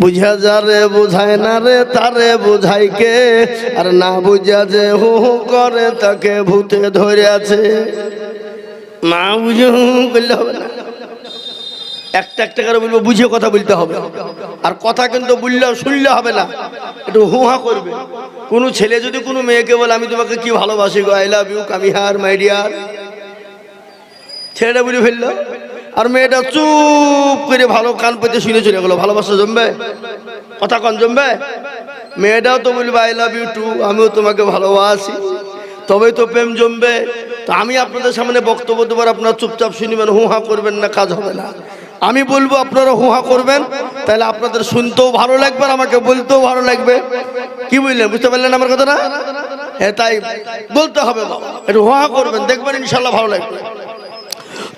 বুঝা যা রে, বুঝায় না রে তারে বুঝাই কে? আর না বুঝা যে হু হু করে, তাকে ভূতে ধরে আছে না বুঝে হু করলে হবে না। একটা একটা করে বলব, বুঝে কথা বলতে হবে। আর কথা কিন্তু বললে শুনলে হবে না। একটু হুহা করবে। কোনো ছেলে যদি কোনো মেয়েকে বলে, আমি তোমাকে কি ভালোবাসি গো? I love you come here my dear ছেলেটা বুঝে ফেলল? আর মেয়েটা চুপ করে ভালো কান পেতে শুনে চলে গেলো। ভালোবাসা জমবে? কথা কন, জমবে? মেয়েটাও তো বলবে আই লাভ ইউ টু আমিও তোমাকে ভালোবাসি। তবেই তো প্রেম জমবে। তো আমি আপনাদের সামনে বক্তব্য দেবার আপনারা চুপচাপ শুনবেন, হুহা করবেন না, কাজ হবে না। আমি বলব, আপনারা হুহা করবেন, তাহলে আপনাদের শুনতেও ভালো লাগবে আর আমাকে বলতেও ভালো লাগবে। কি বুঝলেন বুঝতে পারলেন আমার কথাটা? হ্যাঁ তাই। বলতে হবে বাবা। একটু হুহা করবেন, দেখবেন ইনশাল্লাহ ভালো লাগবে।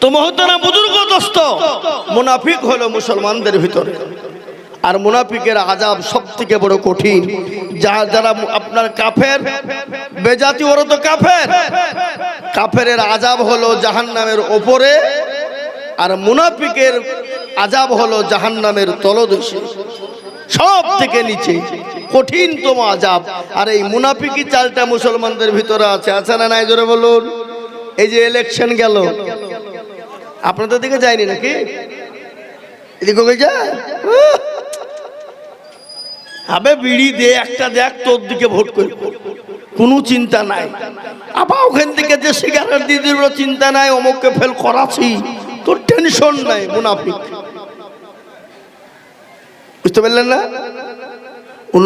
তো মহতারা বুজুর্গ দোস্ত মুনাফিক হলো মুসলমানদের ভিতরে। আর মুনাফিকের আজাব সব থেকে বড় কঠিন। যা, যারা আপনার কাফের, বেজাতি ওরা তো কাফের। কাফেরের আজাব হলো জাহান্নামের ওপরে, আর মুনাফিকের আজাব হলো জাহান্নামের তলদেশে। সব থেকে নিচে, কঠিনতম আজাব আর এই মুনাফিকি চালটা মুসলমানদের ভিতরে আছে। আছে না নাই? জোরে বলুন। এই যে ইলেকশন গেল। আপনাদের দিকে যায়নি নাকি? এদিকে কই যায়! আবে বিড়ি দে, একটা দেখ, তোর দিকে ভোট করব। কোনো চিন্তা নাই। আবার ওখান থেকে যে সিগারেট দিয়ে দিল, চিন্তা নাই, অমুককে ফেল করাছি তোর টেনশন নাই, মুনাফিক। বুঝতে পারলেন না?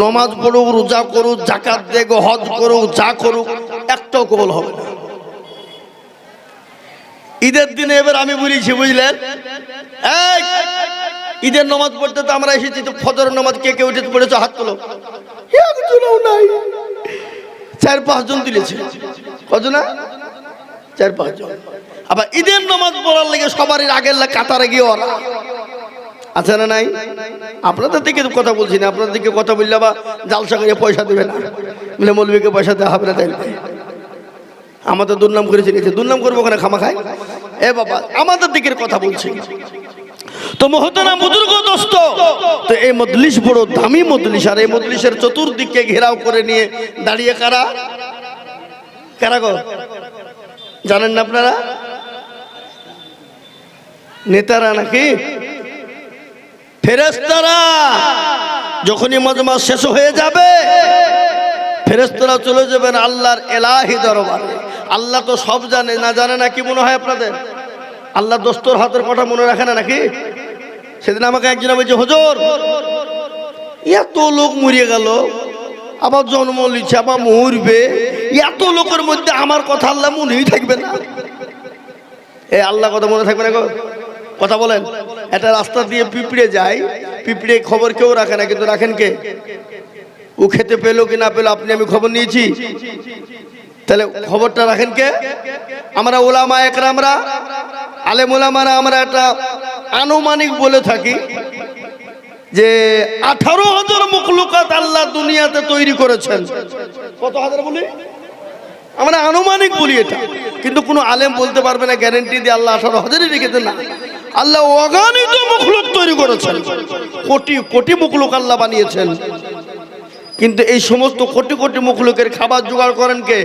নমাজ পড়ুক, রোজা করুক জাকাত দেখ হজ করুক, যা করুক, একটাও কবল হবে না। ঈদের দিনে এবার আমি বলেছি, বুঝলেন? ঈদের নামাজ পড়তে তো আমরা এসেছি, তো ফজর নামাজ কে কে উঠে পড়েছো? হাত তোলো। নাই। চার পাঁচজন তুলেছে। কজন? চার পাঁচজন। আবার ঈদের নামাজ পড়ার লেগে সবারই আগের কাতারে গিয়ে ওরা। আছে না নাই? আপনাদের দিকে কথা বলছি না, আপনাদের দিকে কথা বললে আবার জালসা করে পয়সা দেবে না। বলে মৌলবীকে পয়সা দেওয়া হবে না তাই আমাদের দুর্নাম করে চিনেছে দুর্নাম করব ওখানে খামা খায় এ বাবা, আমাদের দিকের কথা বলছি। তো মহতারা বুজুর্গ, দোস্ত, তো এই মজলিস বড় দামি মজলিস, আর এই মজলিসের চতুর্দিককে ঘেরাও করে নিয়ে দাঁড়িয়ে কারা? কারা গো? জানেন না আপনারা? নেতারা নাকি? ফেরেস্তারা যখনই মজমা শেষ হয়ে যাবে ফেরেস্তারা চলে যাবেন আল্লাহর এলাহি দরবারে। আল্লাহ তো সব জানে, না জানে না কি মনে হয় আপনাদের? আল্লাহ দোস্তর হাতের কথা মনে রাখে না নাকি? সেদিন আমাকে একজন বলছে, হজর, এত লোক মরিয়ে গেল, আবার জন্ম লিচ্ছে আবার মরবে, এত লোকের মধ্যে আমার কথা আল্লাহ মনেই থাকবে না? এ আল্লাহ কথা মনে থাকবে না কথা বলেন। একটা রাস্তা দিয়ে পিঁপড়ে যায়, পিঁপড়ে খবর কেউ রাখে না, কিন্তু রাখেন কে? ও খেতে পেল কি না পেল, আপনি আমি খবর নিয়েছি। তাহলে খবরটা রাখেন কে? আমরা ওলামা একরা আমরা আলেম ওলামারা আমরা একটা আনুমানিক বলে থাকি যে আঠারো হাজার মুখলুকাত আল্লাহ দুনিয়াতে তৈরি করেছেন। কত হাজার বলি? আমরা আনুমানিক বলি এটা। কিন্তু কোনো আলেম বলতে পারবে না গ্যারেন্টি দিয়ে আল্লাহ আঠারো হাজারই রেখেছেন না। আল্লাহ অগণিত মুখলুক তৈরি করেছেন। কোটি কোটি মুখলুক আল্লাহ বানিয়েছেন। কিন্তু এই সমস্ত কোটি কোটি মুখলুকের খাবার জোগাড় করেন কে?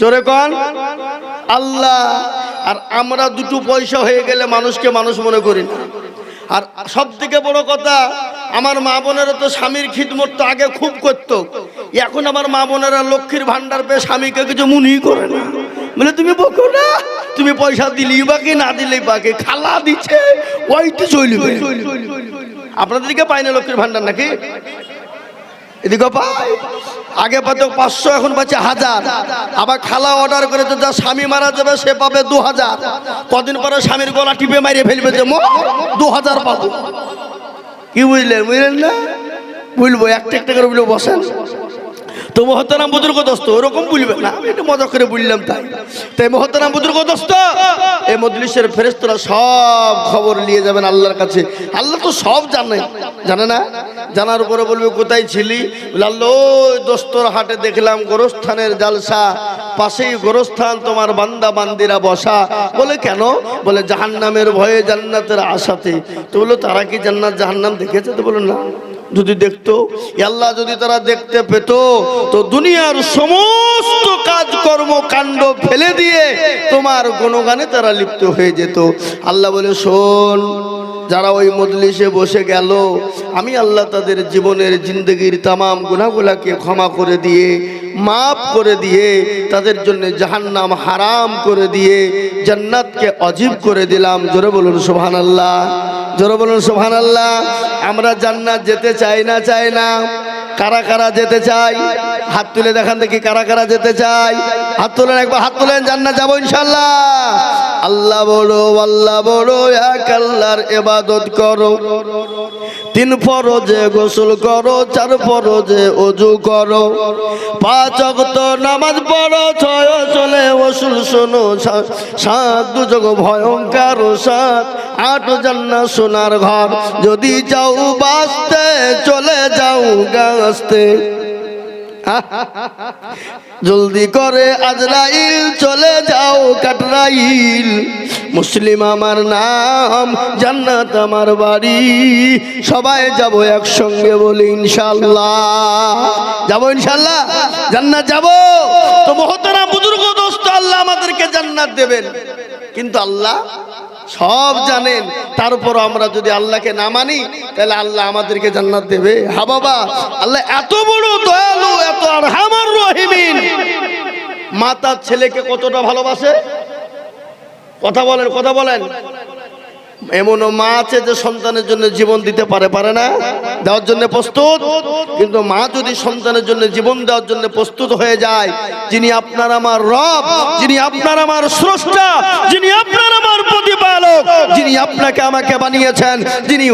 জোরে কন। আল্লাহ, আর আমরা দুটো পয়সা হয়ে গেলে মানুষকে মানুষ মনে করি না। আর সব থেকে বড় কথা, আমার মা বোনেরা তো স্বামীর খিদমত তো আগে খুব করত। এখন আমার মা বোনেরা লক্ষ্মীর ভান্ডার পেয়ে স্বামীকে কিছু মুনি করে না। বলে, তুমি বকো না। তুমি পয়সা দিলেই বাকি না দিলেই বাকি খালা দিচ্ছে ওইটি চলবে। আপনাদের দিকে পাই না লক্ষ্মীর ভান্ডার নাকি? এদিকে পাই আগে পাতো পাঁচশো, এখন পাচ্ছে হাজার। আবার খালা অর্ডার করেছে যা স্বামী মারা যাবে, সে পাবে দু হাজার কদিন পরে স্বামীর গলা টিপে মারিয়ে ফেলবে যে, মো দু হাজার পাবো। কি বুঝলেন? বুঝলেন না? বুঝব একটা একটা করে বুঝব, বসেন। তো মহতারাম বুজুর্গ দোস্ত, ওরকম বুঝবে না। আমি একটু মজা করে বুঝলাম তাই। তাই মহতারাম বুজুর্গ দোস্ত, এই মজলিসের ফেরেস্তরা সব খবর নিয়ে যাবেন আল্লাহর কাছে। আল্লাহ তো সব জানে। জানে না? জানার উপরে বলবে, কোথায় ছিলি? আল্লাহ দোস্তর হাটে দেখলাম গোরস্থানের জালসা। পাশেই গোরস্থান, তোমার বান্দা বান্দিরা বসা। বলে, কেন? বলে, জাহান্নামের ভয়ে জান্নাতের আশাতে। তো বলো তারা কি জান্নাত জাহান্নাম দেখেছে? তো বলো না। যদি দেখতো আল্লাহ যদি তারা দেখতে পেত, তো দুনিয়ার সমস্ত কাজকর্ম, কাণ্ড ফেলে দিয়ে তোমার গুণগানে তারা লিপ্ত হয়ে যেত। আল্লাহ বলে, শোন, যারা ওই মজলিসে বসে গেল, আমি আল্লাহ তাদের জীবনের জিন্দগির তামাম গুণাগুলাকে ক্ষমা করে দিয়ে মাফ করে দিয়ে তাদের জন্য জাহান্নাম হারাম করে দিয়ে জান্নাতকে অজীব করে দিলাম। জোরে বলুন সোহান আল্লাহ জোরে বলুন সোহান আল্লাহ আমরা জান্নাত যেতে চাই না চাই না। কারা কারা যেতে চাই? হাত তুলে দেখান দেখি কারা কারা যেতে চাই। হাত তুলেন, একবার হাত তুলেন, জান্নাত যাব ইনশাল্লাহ আল্লাহ বড় আল্লাহ বড়, এক আল্লাহর এবাদত করো। তিন ফরজে গোসল করো, চার ফরজে অজু করো। পাঁচ অক্ত নামাজ পড়ো, ছয় চলে ওসুল শোনো সাত দুযোগ ভয়ঙ্কর, সাত আট জান্না সোনার ঘর। যদি যাও বাঁচতে, চলে যাও গাছতে। জলদি করে আজরাইল চলে যাও কাটরাইল। মুসলিম আমার নাম, জান্নাত আমার বাড়ি। সবাই যাব একসঙ্গে বলি ইনশাল্লাহ যাব ইনশাল্লাহ জান্নাত যাব? তো মহতারা বুজুর্গ, দোস্ত, আল্লাহ আমাদেরকে জান্নাত দেবেন। কিন্তু আল্লাহ সব জানেন। তারপর আমরা যদি আল্লাহকে না মানি, তাহলে আল্লাহ আমাদেরকে জান্নাত দেবে। হা বাবা, আল্লাহ এত বড় দয়ালু মা তার ছেলেকে কতটা ভালোবাসে? কথা বলেন কথা বলেন। এমনও মা আছে যে সন্তানের জন্য জীবন দিতে পারে পারে না, দেওয়ার জন্য প্রস্তুত। কিন্তু মা যদি সন্তানের জন্য জীবন দেওয়ার জন্য প্রস্তুত হয়ে যায়, যিনি আপনার আমার রব, যিনি আপনার আমার স্রষ্টা, যিনি আপনার আমার প্রতিপালক, যিনি আপনাকে আমাকে বানিয়েছেন, যিনি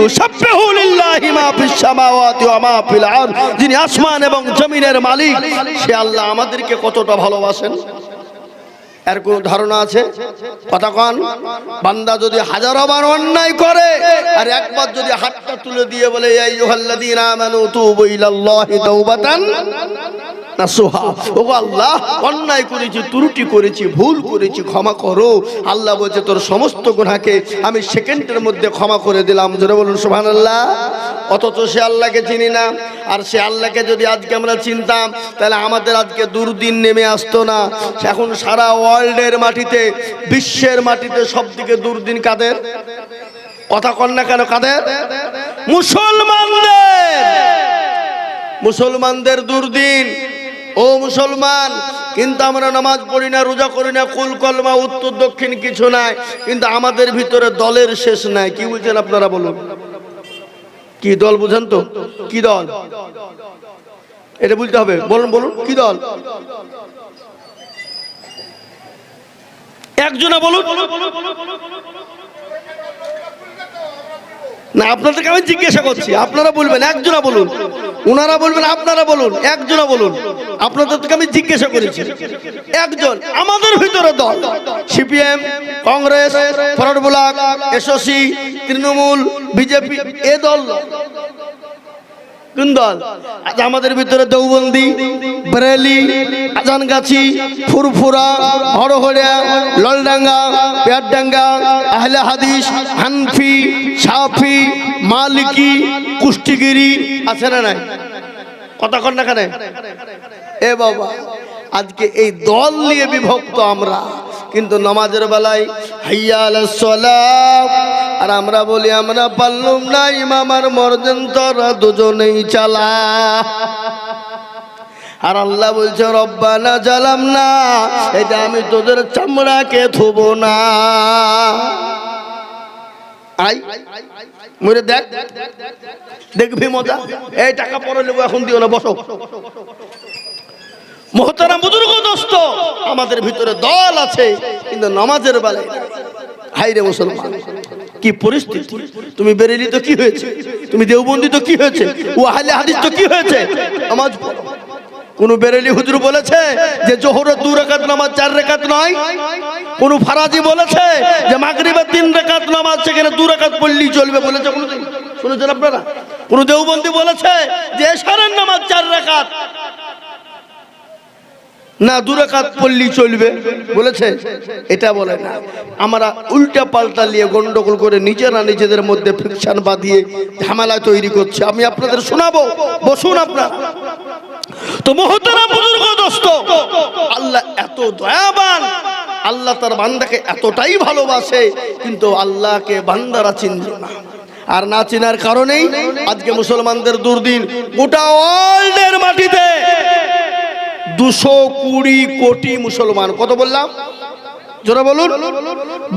যিনি আসমান এবং জমিনের মালিক, সে আল্লাহ আমাদেরকে কতটা ভালোবাসেন? এর কোন ধারণা আছে? কন। বান্দা যদি হাজারো বার অন্যায় করে, আর একবার যদি হাতটা তুলে দিয়ে বলে আল্লাহ, অন্যায় করেছি, ত্রুটি করেছি, ভুল করেছি, ক্ষমা করো। আল্লাহ বলছে, তোর সমস্ত আমি সেকেন্ডের মধ্যে ক্ষমা করে দিলাম। জোরে বলুন, সুবহানাল্লাহ। অথচ সে আল্লাহকে চিনি না। আর সে আল্লাহকে যদি আজকে আমরা চিনতাম, তাহলে আমাদের আজকে দুর্দিন নেমে আসতো না। এখন সারা ওয়ার্ল্ডের মাটিতে, বিশ্বের মাটিতে সব দিকে দুর্দিন কাদের? কথা কন না কেন কাদের? মুসলমানদের! মুসলমানদের দুর্দিন। ও মুসলমান, কিন্তু আমরা নামাজ পড়ি না, রোজা করি না, কুল কলমা উত্তর দক্ষিণ কিছু নাই, কিন্তু আমাদের ভিতরে দলের শেষ নাই। কি বলছেন আপনারা বলুন? কি দল বুঝেন তো? কি দল? এটা বুঝতে হবে। বলুন বলুন, কি দল? একজনা বলুন। না, আপনাদেরকে আমি জিজ্ঞাসা করছি, আপনারা বলবেন একজনা বলুন ওনারা বলবেন, আপনারা বলুন একজনা বলুন আপনাদেরকে আমি জিজ্ঞাসা করেছি, একজন, আমাদের ভিতরে দল, CPM, Congress Forward Bloc, SOC, Trinamool, BJP, এ দল। দল? আজ আমাদের ভিতরে দৌবন্দি বরেলি, আজানগাছি, ফুরফুরা হরহরিয়া ললডাঙ্গা, পেয়ারডাঙ্গা, আহলে হাদিস, হানফি সাফি মালিকি, কুষ্টিগিরি আছে না নাই? কন না কেন এ বাবা, আজকে এই দল নিয়ে বিভক্ত আমরা, কিন্তু নমাজের বেলায় হাইয়া সালাত আর আমরা বলি, আমরা পারলুম না ইমামার মর্জন তোরা দুজনেই চালা। আর আল্লাহ বলছে, রব্বানা জালাম না এটা আমি তোদের চামড়াকে থুব না। আই দেখ, দেখবি মজা? এই টাকা পরে নেব, এখন দিও না, বসো। মহতারা বুজুর্গ, দোস্ত, আমাদের ভিতরে দল আছে, কিন্তু নামাজের বেলায়। হাই রে মুসলমান। কি পরিস্থিতি? তুমি বেরেলি তো কি হয়েছে? তুমি দেওবন্দি তো কি হয়েছে? ও আহলে হাদিস তো কি হয়েছে? পড়ো। কোন বেরেলি হুজুর বলেছে যে জোহরের দু রেখাত নামাজ, চার রেখাত নয়। কোন ফারাজি বলেছে যে মাগরিবের তিন রেখাত নামাজ, সেখানে দু রেখাত পড়লেই চলবে বলেছে কোনদিন। শুনেছেন আপনারা? কোন দেওবন্দি বলেছে যে এশারের নামাজ চার রেখাত না দুরাকাত পল্লী চলবে। বলেছে, এটা বলে না। আমরা উল্টা পাল্টা নিয়ে গন্ডগোল করে নিজেরা নিজেদের মধ্যে ফিকশন বাঁধিয়ে ঝামেলা তৈরি করছে। আমি আপনাদের শোনাবো। বসুন আপনার। তো মহতরা বুজুর্গ, দোস্ত, আল্লাহ এত দয়াবান। আল্লাহ তার বান্দাকে এতটাই ভালোবাসে, কিন্তু আল্লাহকে বান্দারা চিনল না। আর না চেনার কারণেই আজকে মুসলমানদের দুর্দিন গোটা ওয়ার্ল্ডের মাটিতে। দুশো কুড়ি কোটি মুসলমান। কত বললাম? জোরে বলুন।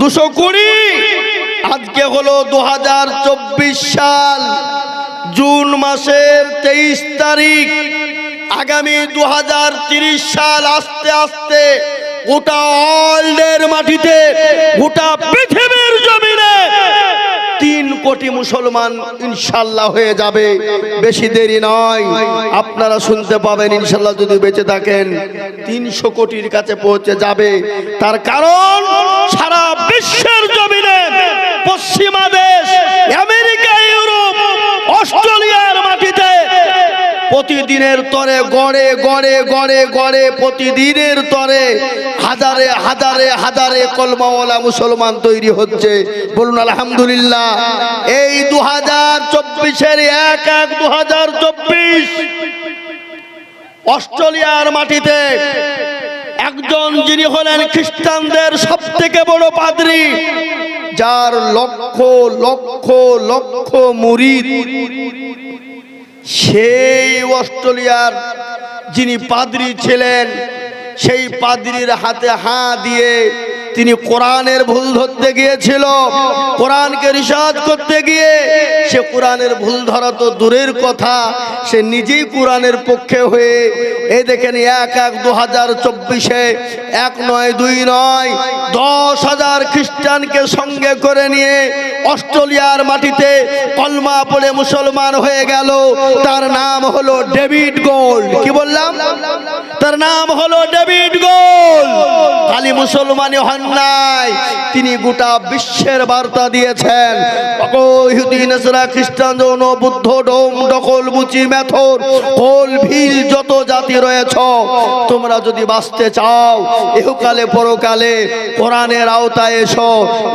দুশো কুড়ি। আজকে হলো দু হাজার চব্বিশ সাল, জুন মাসের তেইশ তারিখ। আগামী দু সাল আস্তে আস্তে গোটা ওয়ার্ল্ডের মাটিতে গোটা পৃথিবীর তিন কোটি মুসলমান ইনশাল্লাহ হয়ে যাবে। বেশি দেরি নয়। আপনারা শুনতে পাবেন ইনশাল্লাহ যদি বেঁচে থাকেন, তিনশো কোটির কাছে পৌঁছে যাবে। তার কারণ সারা বিশ্বের জমিনে পশ্চিমা দেশ আমেরিকা ইউরোপ অস্ট্রেলিয়ার মাটিতে প্রতিদিনের তরে গড়ে গড়ে গড়ে গড়ে, প্রতিদিনের তরে হাজারে হাজারে হাজারে কলমাওয়ালা মুসলমান তৈরি হচ্ছে। বলুন, আলহামদুলিল্লাহ। এই দু হাজার চব্বিশের এক এক দু হাজার চব্বিশ অস্ট্রেলিয়ার মাটিতে একজন যিনি হলেন খ্রিস্টানদের সব থেকে বড় পাদ্রী, যার লক্ষ লক্ষ লক্ষ মুরিদ সেই অস্ট্রেলিয়ার যিনি পাদ্রী ছিলেন, সেই পাদ্রির হাতে হাঁ দিয়ে তিনি কোরআনের ভুল ধরতে গিয়েছিল, কোরআনকে রিসার্চ করতে গিয়ে সে কোরআনের ভুল ধরা তো দূরের কথা, সে নিজেই কোরআনের পক্ষে হয়ে এই দেখেন এক এক দু হাজার চব্বিশে এক নয় দুই নয় দশ হাজার খ্রিস্টানকে সঙ্গে করে নিয়ে অস্ট্রেলিয়ার মাটিতে কলমা পড়ে মুসলমান হয়ে গেল। তার নাম হলো ডেভিড গোল্ড। কি বললাম? তার নাম হলো ডেভিড গোল্ড। খালি মুসলমানই হন নাই, তিনি গোটা বিশ্বের বার্তা দিয়েছেন। অগো ইহুদি নেসরা খ্রিস্টান যৌন বুদ্ধ ডোম ডকল মুচি মেথর কোল ভিল যত জাতি রয়েছ, তোমরা যদি বাঁচতে চাও ইহুকালে পরকালে কোরআনের আওতায় এসো,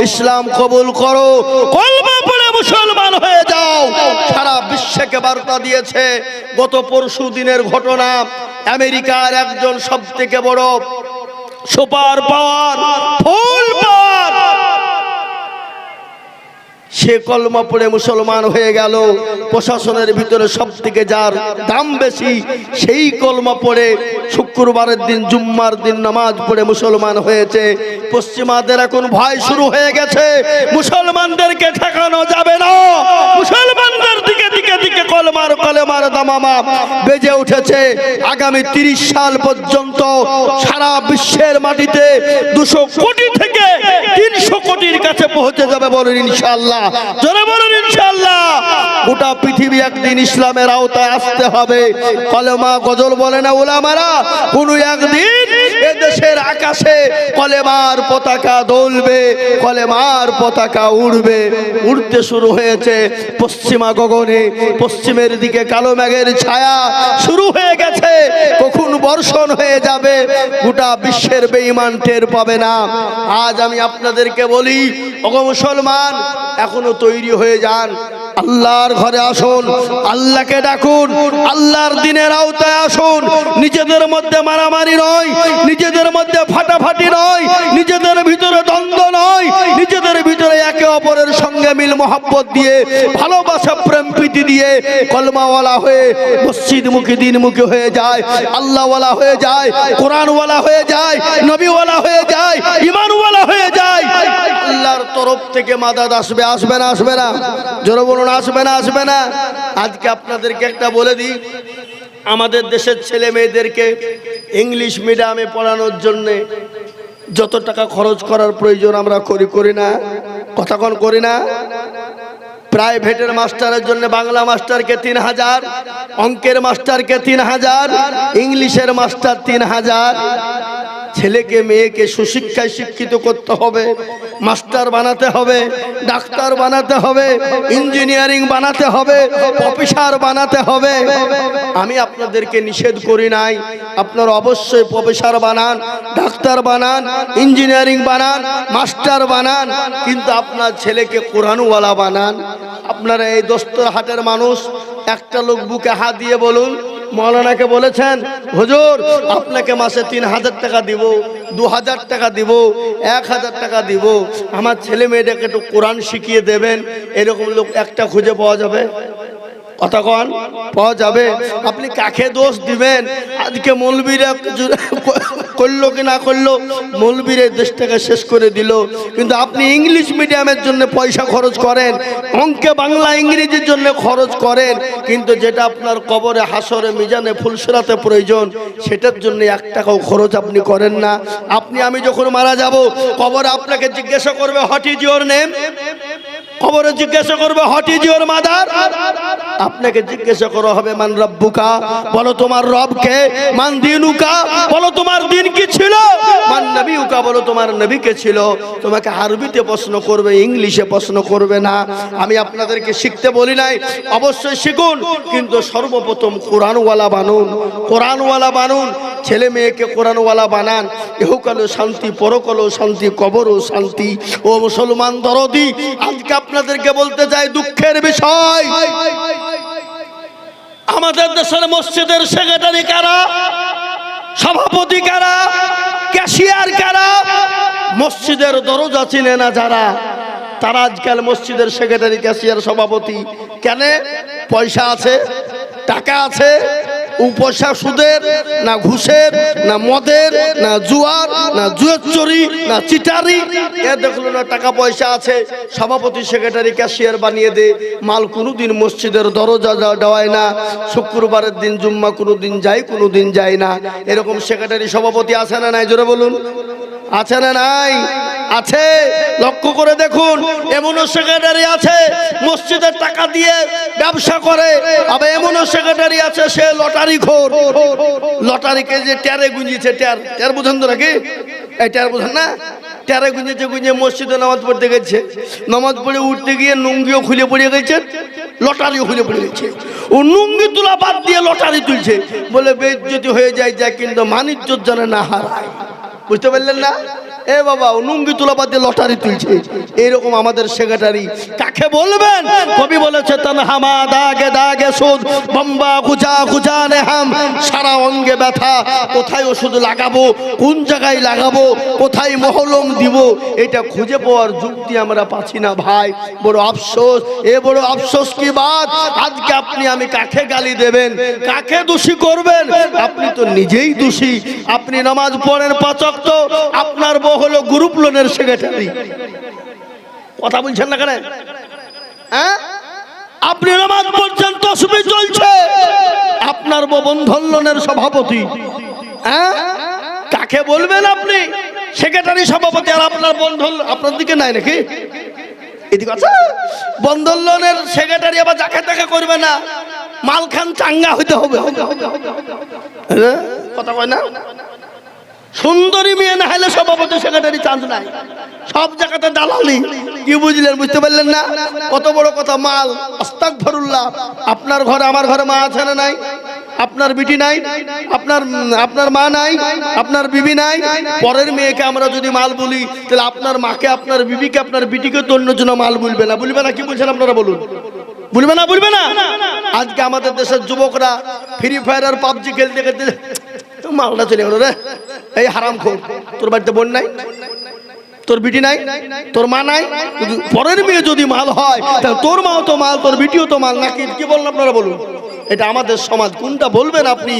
ইসলাম কবুল করো কলমা পড়ে মুসলমান হয়ে যাও। সারা বিশ্বকে বার্তা দিয়েছে, গত পরশু দিনের ঘটনা আমেরিকার একজন সব থেকে বড় সুপার পাওয়ার, ফুল পাওয়ার। সে কলমা পড়ে মুসলমান হয়ে গেল। প্রশাসনের ভিতরে সব থেকে যার দাম বেশি, সেই কলমা পড়ে শুক্রবারের দিন, জুম্মার দিন নামাজ পড়ে মুসলমান হয়েছে। পশ্চিমাদের এখন ভয় শুরু হয়ে গেছে। মুসলমানদেরকে ঠেকানো যাবে না। মুসলমানদের দিকে দিকে দিকে কলমার কলমার দামামা বেজে উঠেছে। আগামী তিরিশ সাল পর্যন্ত সারা বিশ্বের মাটিতে দুশো কোটি থেকে তিনশো পৌঁছে যাবে বলুন ইনশাল্লাহ জোরে বলুন ইনশাল্লাহ গোটা পৃথিবী একদিন ইসলামের আওতায় আসতে হবে। কলেমা গজল বলে না ওলামারা, কোন একদিন দেশের আকাশে কলেমার পতাকা দোলবে, কলেমার পতাকা উড়বে। উড়তে শুরু হয়েছে পশ্চিমা গগনে, পশ্চিমের দিকে কালো মেঘের ছায়া শুরু হয়ে গেছে, কখন বর্ষণ হয়ে যাবে গোটা বিশ্বের বেঈমান টের পাবে না। আজ আমি আপনাদেরকে বলি, ওগো মুসলমান, এখনও তৈরি হয়ে যান আল্লাহর ঘরে আসুন, আল্লাহকে ডাকুন, আল্লাহর দিনের আওতায় আসুন। নিজেদের মধ্যে মারামারি নয়, নিজেদের মধ্যে ফাটাফাটি নয়, নিজেদের ভিতরে দ্বন্দ্ব নয়, নিজেদের ভিতরে একে অপরের সঙ্গে মিল মোহাব্বত দিয়ে, ভালোবাসা, প্রেম, প্রীতি দিয়ে কলমাওয়ালা হয়ে, মসজিদমুখী, দিনমুখী হয়ে যায়, আল্লাহওয়ালা হয়ে যায়, কোরআনওয়ালা হয়ে যায়, নবীওয়ালা হয়ে যায়, ইমানওয়ালা হয়ে যায়। আল্লাহর তরফ থেকে মাদাদ আসবে আসবে না আসবে না। জোরে বলুন আসবে না আসবে না? আজকে আপনাদেরকে একটা বলে দিই, আমাদের দেশের ছেলে মেয়েদেরকে ইংলিশ মিডিয়ামে পড়ানোর জন্যে যত টাকা খরচ করার প্রয়োজন আমরা করি করি না, কথা কোন, করি না। প্রাইভেটের মাস্টারের জন্য বাংলা মাস্টারকে তিন হাজার, অঙ্কের মাস্টারকে তিন হাজার, ইংলিশের মাস্টার তিন হাজার। ছেলেকে, মেয়েকে সুশিক্ষায় শিক্ষিত করতে হবে, মাস্টার বানাতে হবে, ডাক্তার বানাতে হবে, ইঞ্জিনিয়ারিং বানাতে হবে অফিসার বানাতে হবে। আমি আপনাদেরকে নিষেধ করি নাই। আপনারা অবশ্যই প্রফেসর বানান, ডাক্তার বানান, ইঞ্জিনিয়ারিং বানান, মাস্টার বানান, কিন্তু আপনার ছেলেকে কোরআনওয়ালা বানান। আপনারা এই দোস্তর হাটের মানুষ, একটা লোক বুকে হাত দিয়ে বলুন মৌলানাকে বলেছেন, হুজুর, আপনাকে মাসে তিন হাজার টাকা দিব, দু হাজার টাকা দিব, এক হাজার টাকা দিব। আমার ছেলে মেয়েটাকে একটু কোরআন শিখিয়ে দেবেন, এরকম লোক একটা খুঁজে পাওয়া যাবে? কথা কন পাওয়া যাবে। আপনি কাকে দোষ দিবেন? আজকে মৌলবীরা করল কি না করল? মৌলবীর দেশটাকে শেষ করে দিল। কিন্তু আপনি ইংলিশ মিডিয়ামের জন্য পয়সা খরচ করেন, অঙ্কে বাংলা ইংরেজির জন্য খরচ করেন, কিন্তু যেটা আপনার কবরে হাসরে, মিজানে, ফুলসরাতে প্রয়োজন, সেটার জন্য এক টাকাও খরচ আপনি করেন না। আপনি, আমি যখন মারা যাব, কবরে আপনাকে জিজ্ঞাসা করবে হোয়াট ইজ ইউর নেম খবরে জিজ্ঞাসা করবে হোয়াট ইজ ইউর মাদার? আপনাকে জিজ্ঞাসা করা হবে, মান রব্বুকা। বলো, তোমার রবকে মান দিনুকা। বলো, তোমার দিন কি ছিল? মান নবীউকা। বলো, তোমার নবী কে ছিল? তোমাকে আরবিতে প্রশ্ন করবে, ইংলিশে প্রশ্ন করবে না। আমি আপনাদেরকে শিখতে বলি নাই। অবশ্যই শিখুন, কিন্তু সর্বপ্রথম কোরআনওয়ালা বানুন। কোরআনওয়ালা বানুন। ছেলে মেয়েকে কোরআনওয়ালা বানান। এহকালও শান্তি, পরকালও শান্তি, কবরও শান্তি। ও মুসলমান দরদি, আজকে আপনাদেরকে বলতে চাই, দুঃখের বিষয়। আমাদের দেশের মসজিদের সেক্রেটারি কারা? সভাপতি কারা? ক্যাশিয়ার কারা? মসজিদের দরজা চিনে না যারা, তারা আজকাল মসজিদের সেক্রেটারি, ক্যাশিয়ার সভাপতি। কেন? পয়সা আছে? টাকা আছে? ও পয়সা সুদের না ঘুষের, না মদের, না জুয়ার, না জুয়ের চুরি, না চিটারি। এ দেখল না টাকা পয়সা আছে, সভাপতি সেক্রেটারি ক্যাশিয়ার বানিয়ে দে। মাল কোনো দিন মসজিদের দরজা দেওয়ায় না। শুক্রবারের দিন, জুম্মা কোনোদিন যায় কোনোদিন যায় না। এরকম সেক্রেটারি সভাপতি আছে না নাই? জোরে বলুন। আছে না নাই? আছে? লক্ষ্য করে দেখুন, এমনও সেক্রেটারি আছে মসজিদের টাকা দিয়ে ব্যবসা করে, আবার এমনও সেক্রেটারি আছে, সে লটারি খোর লটারিকে যে ট্যারে গুঞ্জিছে ট্যার ট্যার বুঝেন তো নাকি? এই ট্যার বুঝেন না? ট্যারে গুঞ্জেছে গুঞ্জে মসজিদে নামাজ পড়তে গেছে। নামাজ পড়ে উঠতে গিয়ে নুঙ্গিও খুলে পড়ে গেছে লটারিও খুলে পড়ে গেছে। ও নুঙ্গি তোলা বাদ দিয়ে লটারি তুলছে। বলে বেজ্জতি হয়ে যায় যায় কিন্তু মানিজ্যত জানে না হারায়। বুঝতে পারলেন না? এ বাবা, ও নুঙ্গি তোলা বাদ লটারি তুলছে। এরকম আমাদের সেক্রেটারি কাকে বলবেন? কবি বলেছে হামা দাগে দাগে সুদ, বম্বা কুচা কুচা নেহাম সারা অঙ্গে ব্যথা, কোথায় ওষুধ লাগাবো, কোন জায়গায় লাগাবো, কোথায় মহলম দিব? এটা খুঁজে পাওয়ার যুক্তি আমরা পাচ্ছি না, ভাই। বড় আফসোস, এ বড় আফসোস কি বাত? আজকে আপনি, আমি কাকে গালি দেবেন? কাকে দোষী করবেন? আপনি তো নিজেই দোষী। আপনি নামাজ পড়েন পাচক তো আপনার বউ হলো গ্রুপ লোনের সেক্রেটারি কথা বলছেন না কেন? হ্যাঁ? আপনি নামাজ পড়ছেন, তসবি চলছে। আপনার বন্ধন লোনের সভাপতি। হ্যাঁ? কাকে বলবেন আপনি? সেক্রেটারি সভাপতি আর আপনার বন্ধন, আপনার দিকে নাই নাকি? আছে বন্ধন লোনের সেক্রেটারি আবার যাকে তাকে করবে না। মালখান চাঙ্গা হইতে হবে? কথা কয় না? সুন্দরী মেয়ে না হলে সভাপতি সেক্রেটারি চান্স নাই। সব জায়গাতে দালালি। কি বুঝলেন, বুঝতে পারলেন না? কত বড় কথা, মাল। অস্তাক ভরুল্লাহ আপনার ঘরে আমার ঘরে মা আছে না নাই? আপনার বিটি নাই? আপনার আপনার মা নাই? আপনার বিবি নাই? পরের মেয়েকে আমরা যদি মাল বলি, তাহলে আপনার মাকে, আপনার বিবিকে, আপনার বিটিকে তো অন্য জন্য মাল বলবে না। বলবে না, কি বলছেন আপনারা বলুন? বলবে না বলবে না? আজকে আমাদের দেশের যুবকরা ফ্রি ফায়ার আর পাবজি খেলতে খেলতে মালটা চলে গেল রে। এই হারাম খোর, তোর বাড়িতে বোন নাই? তোর বিটি নাই? তোর মা নাই? পরের মেয়ে যদি মাল হয়, তাহলে তোর মাও তো মাল, তোর বিটিও তো মাল। নাকি কি বললাম আপনারা বলুন? এটা আমাদের সমাজ, কোনটা বলবেন আপনি?